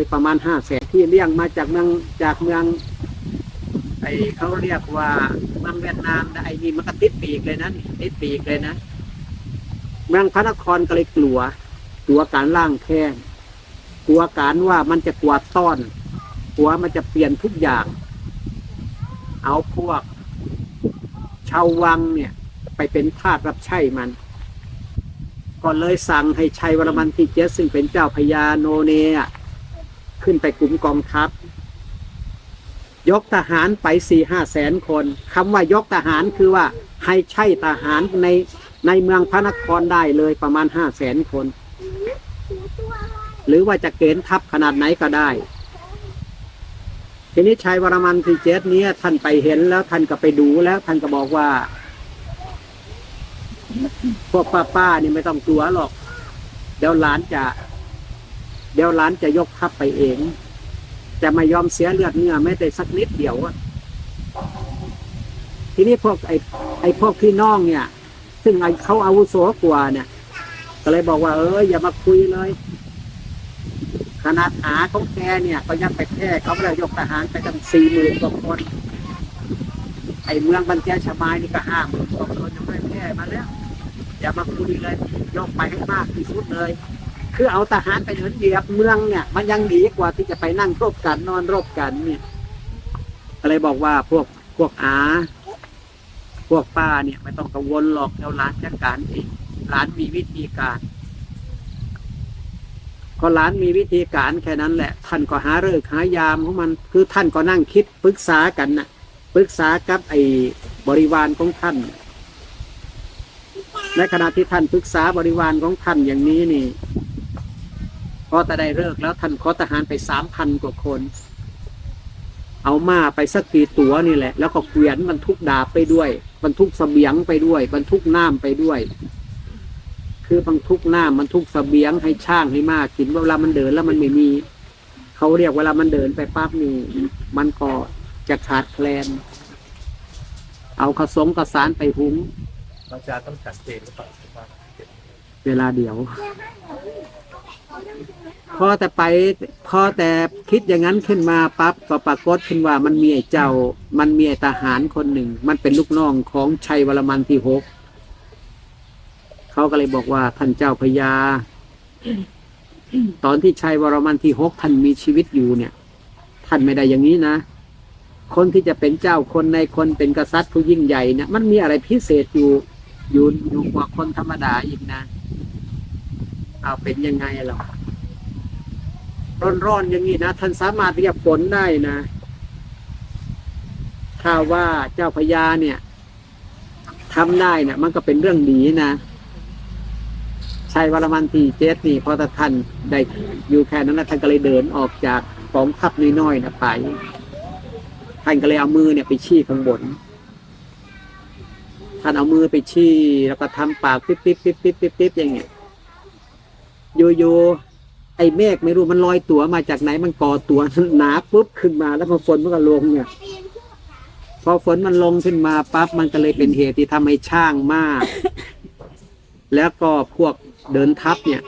เลยประมาณห้าแสนที่เลี้ยงมาจากเมืองจากเมืองไอเขาเรียกว่าเมืองเวียดนามนะไอ้นี่มันก็ติดปีกเลยนะนี่ติดปีกเลยนะเมืองพระนครก็เลยกลัวกลัวการล่างแค้นกลัวการว่ามันจะกลัวต้อนกลัวมันจะเปลี่ยนทุกอย่าง เอาพวก ชาววังเนี่ย ไปเป็นทาสรับใช้มัน ก็เลยสั่งให้ชัยวรมันที่เจ็ดซึ่งเป็นเจ้าพญาโนเนอะ ขึ้นไปกลุ่มกองทัพ ยกทหารไปสี่ห้าแสนคนคำว่ายกทหารคือว่าให้ใช่ทหารในในเมืองพระนครได้เลยประมาณห้าแสนคน หรือว่าจะเกณฑ์ทัพขนาดไหนก็ได้ ทีนี้ชัยวรมันทีเจ็ดเนี้ท่านไปเห็นแล้วท่านก็ไปดูแล้วท่านก็บอกว่า พวกป้าป้าๆนี่ไม่ต้องกลัวหรอก เดี๋ยวหลานจะ เดี๋ยวหลานจะยกทัพไปเอง จะไม่ยอมเสียเลือดเนื้อแม้แต่สักนิดเดียวทีนี้พวกไอ้ไอ้พวกพี่น้องเนี่ย ซึ่งไอ้เขาอาวุโสกว่าเนี่ย ก็เลยบอกว่า เอออย่ามาคุยเลย ขนาดอาของแกเนี่ยก็ยังไปแพ้เขาไม่ได้ยกทหารไปตั้งสี่หมื่นกว่าคนไอ้เมืองบันเจียชมายนี่ก็ห้าหมื่นกว่าคนยังไม่แพ้มาแล้วอย่ามาคุยเลยยกไปให้มากที่สุดเลย คือเอาทหารไปเหินเหยียบเมืองเนี่ย มันยังดีกว่าที่จะไปนั่งรบกันนอนรบกันเนี่ยก็เลยบอกว่าพวกพวกอา พวกป้าเนี่ยไม่ต้องกังวลหรอกเดี๋ยวร้านจัดการเองร้านมีวิธีการก็ร้านมีวิธีการแค่นั้นแหละ ท่านก็หาเลิกษ์หายามของมันคือท่านก็นั่งคิดปรึกษากันนะปรึกษากับไอ้บริวารของท่านในขณะที่ท่านปรึกษาบริวารของท่านอย่างนี้นี่ พอแต่ได้เลิกแล้วท่านขอทหารไปสามพันกว่าคน เอามาไปสักกี่ตัวนี่แหละ แล้วก็เกวียนบรรทุกดาบไปด้วยบรรทุกเสบียงไปด้วยบรรทุกน้ำไปด้วย คือบรรทุกน้ำบรรทุกเสบียงให้ช่างให้มากกินเวลามันเดินแล้วมันไม่มีเขาเรียกเวลามันเดินไปปั๊บนี่มันก็จะขาดแคลน เอาขสมกระสานไปหุงเราจะต้องฉันเจนหรือเปล่าว่าเวลาเดียว พอแต่ไปพอแต่คิดอย่างนั้นขึ้นมาปั๊บก็ปรากฏขึ้นว่ามันมีไอ้เจ้า มันมีไอ้ทหารคนหนึ่ง มันเป็นลูกน้องของชัยวรมันที่หกเขาก็เลยบอกว่าท่านเจ้าพญาตอนที่ชัยวรมันที่หกท่านมีชีวิตอยู่เนี่ย ท่านไม่ได้อย่างนี้นะ คนที่จะเป็นเจ้าคนในคนเป็นกษัตริย์ผู้ยิ่งใหญ่เนี่ยมันมีอะไรพิเศษอยู่อยู่อยู่กว่าคนธรรมดาอีกนะ เอาเป็นยังไงหรอร้อนๆอย่างนี้นะท่านสามารถเรียกฝนได้นะ ถ้าว่าเจ้าพญาเนี่ยทำได้เนี่ยมันก็เป็นเรื่องดีนะชัยวรมันที่เจดนี่พอท่านได้อยู่แค่นั้นนะท่านก็เลยเดินออกจากกองทัพน้อยๆนะไป ท่านก็เลยเอามือเนี่ยไปชี้ข้างบน ท่านเอามือไปชี้แล้วก็ทำปากปิ๊บปิ๊บปิ๊บปิ๊บปิ๊บปิ๊บอย่างเงี้ย อยู่ๆไอ้เมฆไม่รู้มันลอยตัวมาจากไหนมันก่อตัวหนาปุ๊บขึ้นมา แล้วพอฝนมันก็ลงเนี่ย พอฝนมันลงขึ้นมาปั๊บมันก็เลยเป็นเหตุที่ทำให้ช่างมาก แล้วก็พวกเดินทับเนี่ย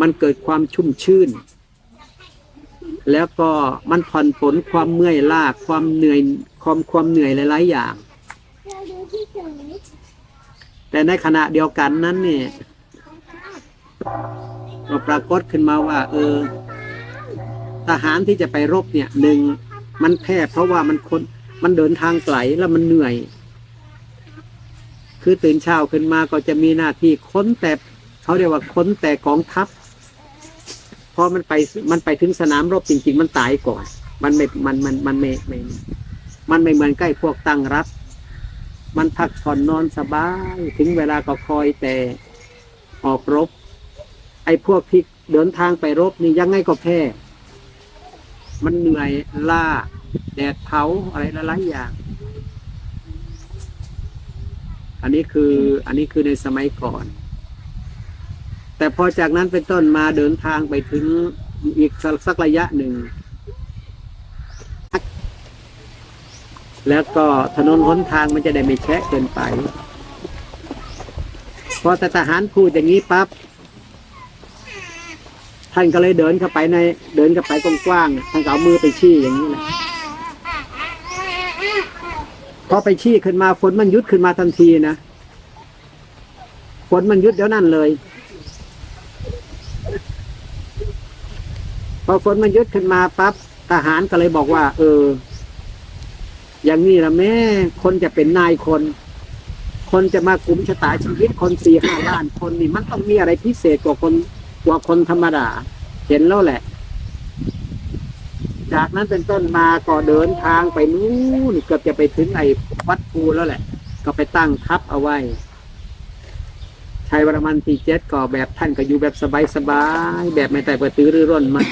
มันเกิดความชุ่มชื่น แล้วก็มันผ่อนผลความเมื่อยล้าความเหนื่อยความความเหนื่อยหลายๆอย่าง แต่ในขณะเดียวกันนั้นเนี่ย ก็ปรากฏขึ้นมาว่า เออ ทหารที่จะไปรบเนี่ยหนึ่งมันแพ้เพราะว่ามันคนมันเดินทางไกลแล้วมันเหนื่อย คือตื่นเช้าขึ้นมาก็จะมีหน้าที่ค้นแต่เขาเรียกว่าค้นแต่กองทัพพอมันไปมันไปถึงสนามรบจริง ๆ มันตายก่อน มันไม่มันมันมันไม่ไม่มันไม่เหมือนใกล้พวกตั้งรับ มันพักผ่อนนอนสบาย ถึงเวลาก็คอยแต่ออกรบ ไอ้พวกที่เดินทางไปรบนี่ยังไงก็แพ้ มันเหนื่อยล้าแดดเผาอะไรหลายๆอย่าง อันนี้คืออันนี้คือในสมัยก่อน แต่พอจากนั้นเป็นต้นมาเดินทางไปถึงอีกสักสักระยะหนึ่ง แล้วก็ถนนหนทางมันจะได้ไม่แฉะเกินไป พอแต่ทหารพูดอย่างนี้ปั๊บ ท่านก็เลยเดินเข้าไปในเดินเข้าไปกว้างๆท่านก็เอามือไปชี้อย่างนี้แหละพอไปชี้ขึ้นมาฝนมันยุดขึ้นมาทันทีนะฝนมันยุดเดี๋ยวนั้นเลย พอฝนมันยุดขึ้นมาปั๊บทหารก็เลยบอกว่า เออ อย่างนี้ละแม่คนจะเป็นนายคน คนจะมากุมชะตาชีวิตคนสี่ห้าล้านคนนี่มันต้องมีอะไรพิเศษกว่าคน กว่าคนธรรมดา เห็นแล้วแหละ จากนั้นเป็นต้นมาก็เดินทางไปนู่นเกือบจะไปถึงไอ้วัดภูแล้วแหละ ก็ไปตั้งทัพเอาไว้ชัยวรมันที่เจ็ดก็แบบท่านก็อยู่แบบสบายๆแบบไม่แต่ประตือรือร้นมัน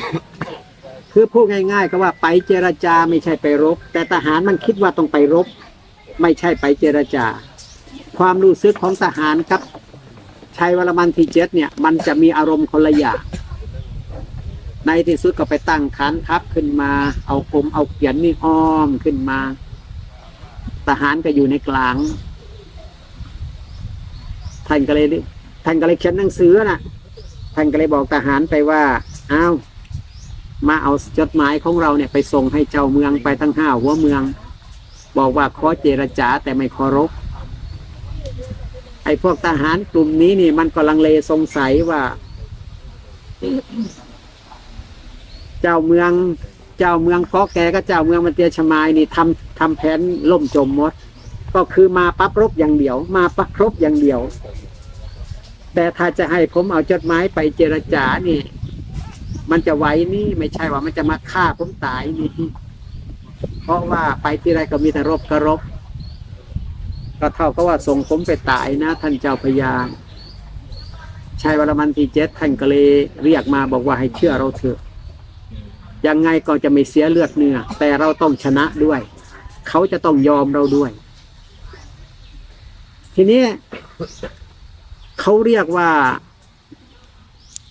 คือพูดง่ายๆ ก็ว่าไปเจรจาไม่ใช่ไปรบ แต่ทหารมันคิดว่าต้องไปรบ ไม่ใช่ไปเจรจา ความรู้สึกของทหารกับ ชัยวรมันที่เจ็ดเนี่ย มันจะมีอารมณ์คนละอย่างในที่สุดก็ไปตั้งฐานทัพขึ้นมา เอากรมเอาเขียนนี่อ้อมขึ้นมา ทหารก็อยู่ในกลาง ท่านก็เลยท่านก็เลยเขียนหนังสือน่ะ ท่านก็เลยบอกทหารไปว่าอ้าวมาเอาจดหมายของเราเนี่ยไปส่งให้เจ้าเมืองไปทั้งห้าหัวเมือง บอกว่าขอเจรจาแต่ไม่เคารพ ไอ้พวกทหารกลุ่มนี้นี่ มันก็ลังเลสงสัยว่า เจ้าเมือง เจ้าเมืองเกาะแกก็เจ้าเมืองมันเตียชมายนี่ทำทำแผนล่มจมหมด ก็คือมาปั๊บรบอย่างเดียว มาปั๊บรบอย่างเดียว แต่ถ้าจะให้ผมเอาจดหมายไปเจรจานี่ มันจะไหวนี่ไม่ใช่ว่ามันจะมาฆ่าผมตายนี่เพราะว่าไปที่ไรก็มีแต่รบกระรบ ก็เท่ากับว่าส่งผมไปตายนะ ท่านเจ้าพญาชายวรมันที่เจ็ดท่านก็เลยเรียกมาบอกว่าให้เชื่อเราเถอะ ยังไงก็จะไม่เสียเลือดเนื้อแต่เราต้องชนะด้วย เขาจะต้องยอมเราด้วย ทีนี้เขาเรียกว่า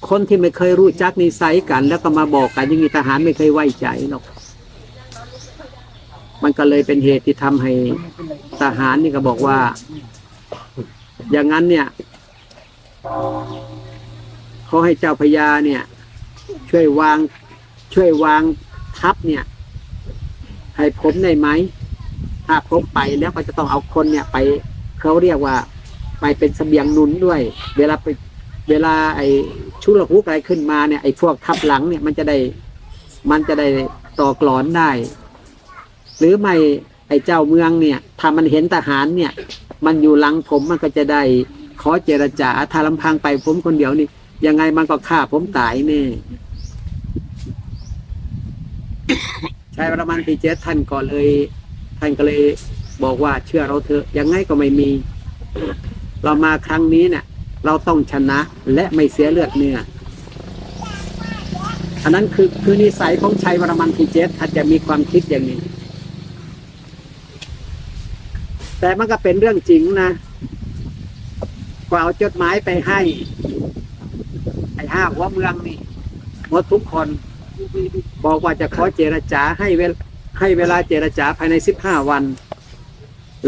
คนที่ไม่เคยรู้จักนิสัยกัน แล้วก็มาบอกกันอยังนี้ทหารไม่เคยไว้ใจหรอก มันก็เลยเป็นเหตุที่ทำให้ทหารนี่ก็บอกว่า อย่างนั้นเนี่ยเขาให้เจ้าพญาเนี่ย ช่วยวาง ช่วยวางทัพเนี่ย ให้ผมได้ไหมถ้าผมไปแล้วก็จะต้องเอาคนเนี่ย ไปเขาเรียกว่า ไปเป็นเสบียงนุนด้วย เวลาไปเวลาไอ้ชุลหุกอะไรขึ้นมาเนี่ยไอ้พวกทัพหลังเนี่ยมันจะได้ มันจะได้ต่อกลอนได้ หรือไม่ไอ้เจ้าเมืองเนี่ย ถ้ามันเห็นทหารเนี่ย มันอยู่หลังผมมันก็จะได้ขอเจรจาถ้าลำพังไปผมคนเดียวนี่ ยังไงมันก็ฆ่าผมตายแน่ชายประมาณปีเจ็ดท่านก็เลย ท่านก็เลยบอกว่าเชื่อเราเถอะยังไงก็ไม่มี เรามาครั้งนี้เนี่ย เราต้องชนะและไม่เสียเลือดเนื้ออันนั้นคือคือนิสัยของชัยวรมันทีเจสท่านจะมีความคิดอย่างนี้ แต่มันก็เป็นเรื่องจริงนะกว่าเอาจดหมายไปให้ไอ้ห้าหัวเมืองนี่หมดทุกคน บอกว่าจะขอเจรจาให้เวลให้เวลาเจรจาภายในสิบห้าวัน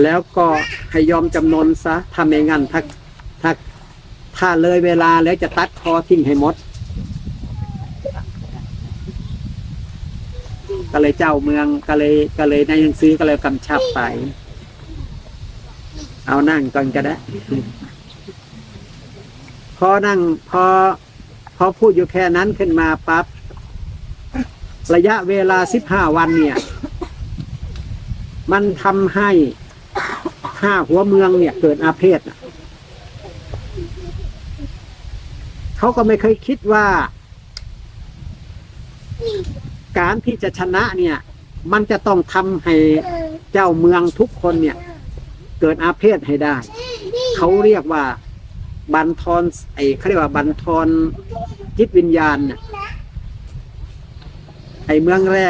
แล้วก็ให้ยอมจำนนซะถ้าไม่งั้นถ้าถ้าถ้าเลยเวลาแล้วจะตัดคอทิ้งให้หมด ก็เลยเจ้าเมืองก็เลยก็เลยในหนังสือก็เลยกำชับไป เอานั่งก่อนก็ได้พอนั่งพอพอพูดอยู่แค่นั้นขึ้นมาปั๊บระยะเวลาสิบห้าวันเนี่ย มันทำให้ห้าหัวเมืองเนี่ย เกิดอาเพศเขาก็ไม่เคยคิดว่า การที่จะชนะเนี่ย มันจะต้องทำให้เจ้าเมืองทุกคนเนี่ย เกิดอาเพศให้ได้ เขาเรียกว่าบันทอนไอ้เขาเรียกว่าบันทอนจิตวิญญาณน่ะไอ้เมืองแรก